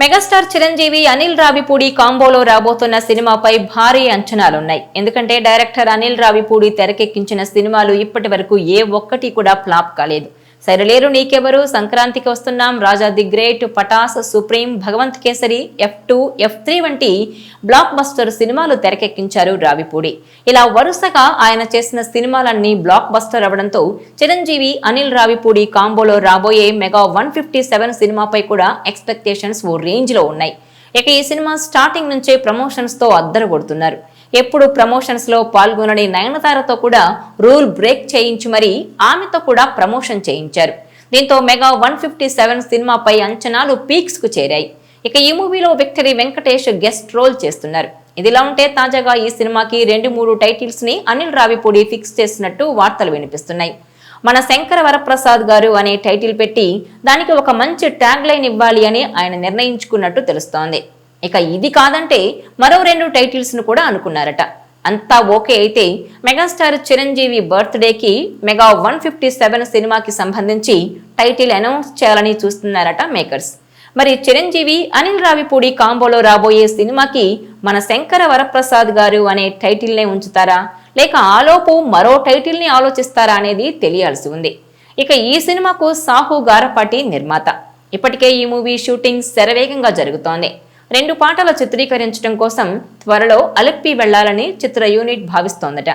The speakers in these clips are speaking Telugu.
మెగాస్టార్ చిరంజీవి అనిల్ రావిపూడి కాంబోలో రాబోతున్న సినిమాపై భారీ అంచనాలున్నాయి. ఎందుకంటే డైరెక్టర్ అనిల్ రావిపూడి తెరకెక్కించిన సినిమాలు ఇప్పటి వరకు ఏ ఒక్కటి కూడా ఫ్లాప్ కాలేదు. సరిలేరు నీకెవరు? సంక్రాంతికి వస్తున్నాం. Raja the great Pataas Supreme Bhagavanth Kesari F two F three వంటి బ్లాక్ బస్టర్ సినిమాలు తెరకెక్కించారు రావిపూడి. ఇలా వరుసగా ఆయన చేసిన సినిమాలన్నీ బ్లాక్ బస్టర్ అవడంతో చిరంజీవి అనిల్ రావిపూడి కాంబోలో రాబోయే మెగా వన్ ఫిఫ్టీ సెవెన్ సినిమాపై కూడా ఎక్స్పెక్టేషన్స్ ఓ రేంజ్లో ఉన్నాయి. ఇక ఈ సినిమా స్టార్టింగ్ నుంచే ప్రమోషన్స్తో అద్దరు కొడుతున్నారు. ఎప్పుడు ప్రమోషన్స్లో పాల్గొనని నయనతారతో కూడా రూల్ బ్రేక్ చేయించి మరీ ఆమెతో కూడా ప్రమోషన్ చేయించారు. దీంతో మెగా వన్ ఫిఫ్టీ సెవెన్ సినిమాపై అంచనాలు పీక్స్కు చేరాయి. ఇక ఈ మూవీలో విక్టరీ వెంకటేష్ గెస్ట్ రోల్ చేస్తున్నారు. ఇదిలా ఉంటే తాజాగా ఈ సినిమాకి రెండు మూడు టైటిల్స్ని అనిల్ రావిపూడి ఫిక్స్ చేసినట్టు వార్తలు వినిపిస్తున్నాయి. మన శంకర వరప్రసాద్ గారు అనే టైటిల్ పెట్టి దానికి ఒక మంచి ట్యాగ్ లైన్ ఇవ్వాలి అని ఆయన నిర్ణయించుకున్నట్టు తెలుస్తోంది. ఇక ఇది కాదంటే మరో రెండు టైటిల్స్ను కూడా అనుకున్నారట. అంతా ఓకే అయితే మెగాస్టార్ చిరంజీవి బర్త్డేకి మెగా వన్ ఫిఫ్టీ సెవెన్ సినిమాకి సంబంధించి టైటిల్ అనౌన్స్ చేయాలని చూస్తున్నారట మేకర్స్. మరి చిరంజీవి అనిల్ రావిపూడి కాంబోలో రాబోయే సినిమాకి మన శంకర వరప్రసాద్ గారు అనే టైటిల్నే ఉంచుతారా? లేక ఆలోపు మరో టైటిల్ని ఆలోచిస్తారా అనేది తెలియాల్సి ఉంది. ఇక ఈ సినిమాకు సాహు గారపాటి నిర్మాత. ఇప్పటికే ఈ మూవీ షూటింగ్ శరవేగంగా జరుగుతోంది. రెండు పాటలు చిత్రీకరించడం కోసం త్వరలో అలెప్పి వెళ్ళాలని చిత్ర యూనిట్ భావిస్తోందట.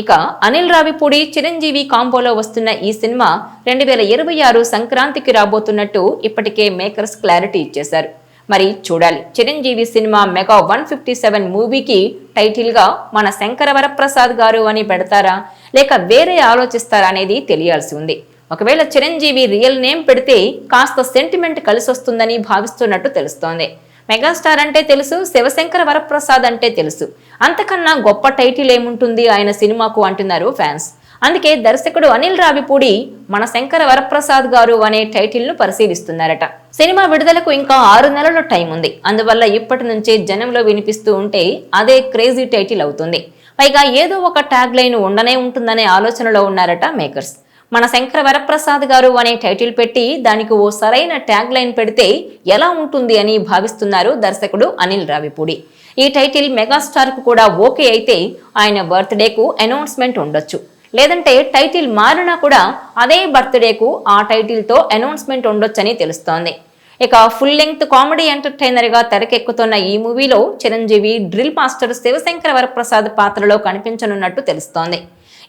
ఇక అనిల్ రావిపూడి చిరంజీవి కాంబోలో వస్తున్న ఈ సినిమా రెండు వేల ఇరవై ఆరు సంక్రాంతికి రాబోతున్నట్టు ఇప్పటికే మేకర్స్ క్లారిటీ ఇచ్చేశారు. మరి చూడాలి. Chiranjeevi cinema mega one fifty seven మూవీకి టైటిల్గా మన శంకర వరప్రసాద్ గారు అని పెడతారా? లేక వేరే ఆలోచిస్తారా అనేది తెలియాల్సి ఉంది. ఒకవేళ చిరంజీవి రియల్ నేమ్ పెడితే కాస్త సెంటిమెంట్ కలిసొస్తుందని భావిస్తున్నట్టు తెలుస్తోంది. మెగాస్టార్ అంటే తెలుసు శివశంకర వరప్రసాద్ అంటే తెలుసు. అంతకన్నా గొప్ప టైటిల్ ఏముంటుంది ఆయన సినిమాకు అంటున్నారు ఫ్యాన్స్. అందుకే దర్శకుడు అనిల్ రావిపూడి మన శంకర వరప్రసాద్ గారు అనే టైటిల్ను పరిశీలిస్తున్నారట. సినిమా విడుదలకు ఇంకా ఆరు నెలల టైం ఉంది. అందువల్ల ఇప్పటి నుంచే జనంలో వినిపిస్తూ ఉంటే అదే క్రేజీ టైటిల్ అవుతుంది. పైగా ఏదో ఒక ట్యాగ్ లైన్ ఉండనే ఉంటుందనే ఆలోచనలో ఉన్నారట మేకర్స్. మన శంకర వరప్రసాద్ గారు అనే టైటిల్ పెట్టి దానికి ఓ సరైన ట్యాగ్ లైన్ పెడితే ఎలా ఉంటుంది అని భావిస్తున్నారు దర్శకుడు అనిల్ రావిపూడి. ఈ టైటిల్ మెగాస్టార్కు కూడా ఓకే అయితే ఆయన బర్త్డేకు అనౌన్స్మెంట్ ఉండొచ్చు. లేదంటే టైటిల్ మారినా కూడా అదే బర్త్డేకు ఆ టైటిల్తో అనౌన్స్మెంట్ ఉండొచ్చని తెలుస్తోంది. ఇక ఫుల్ లెంగ్త్ కామెడీ ఎంటర్టైనర్గా తెరకెక్కుతున్న ఈ మూవీలో చిరంజీవి డ్రిల్ మాస్టర్ శివశంకర వరప్రసాద్ పాత్రలో కనిపించనున్నట్టు తెలుస్తోంది.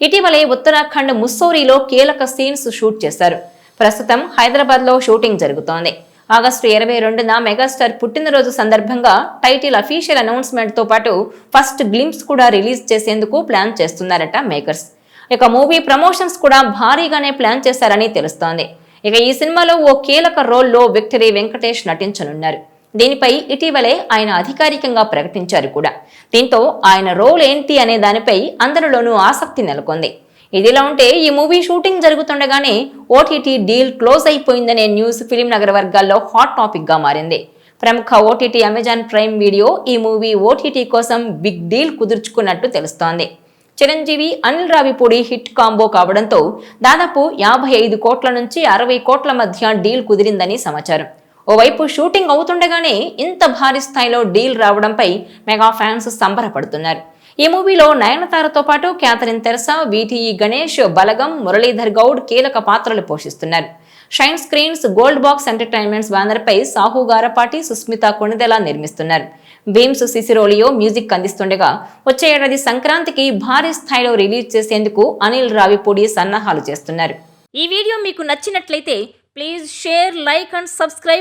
ఇటీవలే ఉత్తరాఖండ్ ముస్సోరీలో కీలక సీన్స్ షూట్ చేశారు. ప్రస్తుతం హైదరాబాద్లో షూటింగ్ జరుగుతోంది. ఆగస్టు ఇరవై రెండున మెగాస్టార్ పుట్టినరోజు సందర్భంగా టైటిల్ అఫీషియల్ అనౌన్స్మెంట్తో పాటు ఫస్ట్ గ్లింప్స్ కూడా రిలీజ్ చేసేందుకు ప్లాన్ చేస్తున్నారట మేకర్స్. ఇక మూవీ ప్రమోషన్స్ కూడా భారీగానే ప్లాన్ చేశారని తెలుస్తోంది. ఇక ఈ సినిమాలో ఓ కీలక రోల్లో విక్టరీ వెంకటేష్ నటించనున్నారు. దీనిపై ఇటీవలే ఆయన అధికారికంగా ప్రకటించారు కూడా. దీంతో ఆయన రోల్ ఏంటి అనే దానిపై అందరిలోనూ ఆసక్తి నెలకొంది. ఇదిలా ఉంటే ఈ మూవీ షూటింగ్ జరుగుతుండగానే ఓటీటీ డీల్ క్లోజ్ అయిపోయిందనే న్యూస్ ఫిలిం నగర వర్గాల్లో హాట్ టాపిక్గా మారింది. ప్రముఖ ఓటీటీ అమెజాన్ ప్రైమ్ వీడియో ఈ మూవీ ఓటీటీ కోసం బిగ్ డీల్ కుదుర్చుకున్నట్టు తెలుస్తోంది. చిరంజీవి అనిల్ రావిపూడి హిట్ కాంబో కావడంతో దాదాపు యాభై ఐదు కోట్ల నుంచి అరవై కోట్ల మధ్య డీల్ కుదిరిందని సమాచారం. ఓవైపు షూటింగ్ అవుతుండగానే ఇంత భారీ స్థాయిలో డీల్ రావడంపై మెగా ఫ్యాన్స్ సంబరపడుతున్నారు. ఈ మూవీలో నయనతారతో పాటు క్యాథరిన్ తెరసా వీటీఈ గణేష్ బలగం మురళీధర్ గౌడ్ కీలక పాత్రలు పోషిస్తున్నారు. Shine Screens Gold Box Entertainments బ్యానర్పై సాహు గారపాటి సుస్మిత కొణిదెల నిర్మిస్తున్నారు. భీమ్స్ సిసిరోలియో మ్యూజిక్ అందిస్తుండగా వచ్చే ఏడాది సంక్రాంతికి భారీ స్థాయిలో రిలీజ్ చేసేందుకు అనిల్ రావిపూడి సన్నాహాలు చేస్తున్నారు. ఈ వీడియో మీకు నచ్చినట్లయితే please share like and subscribe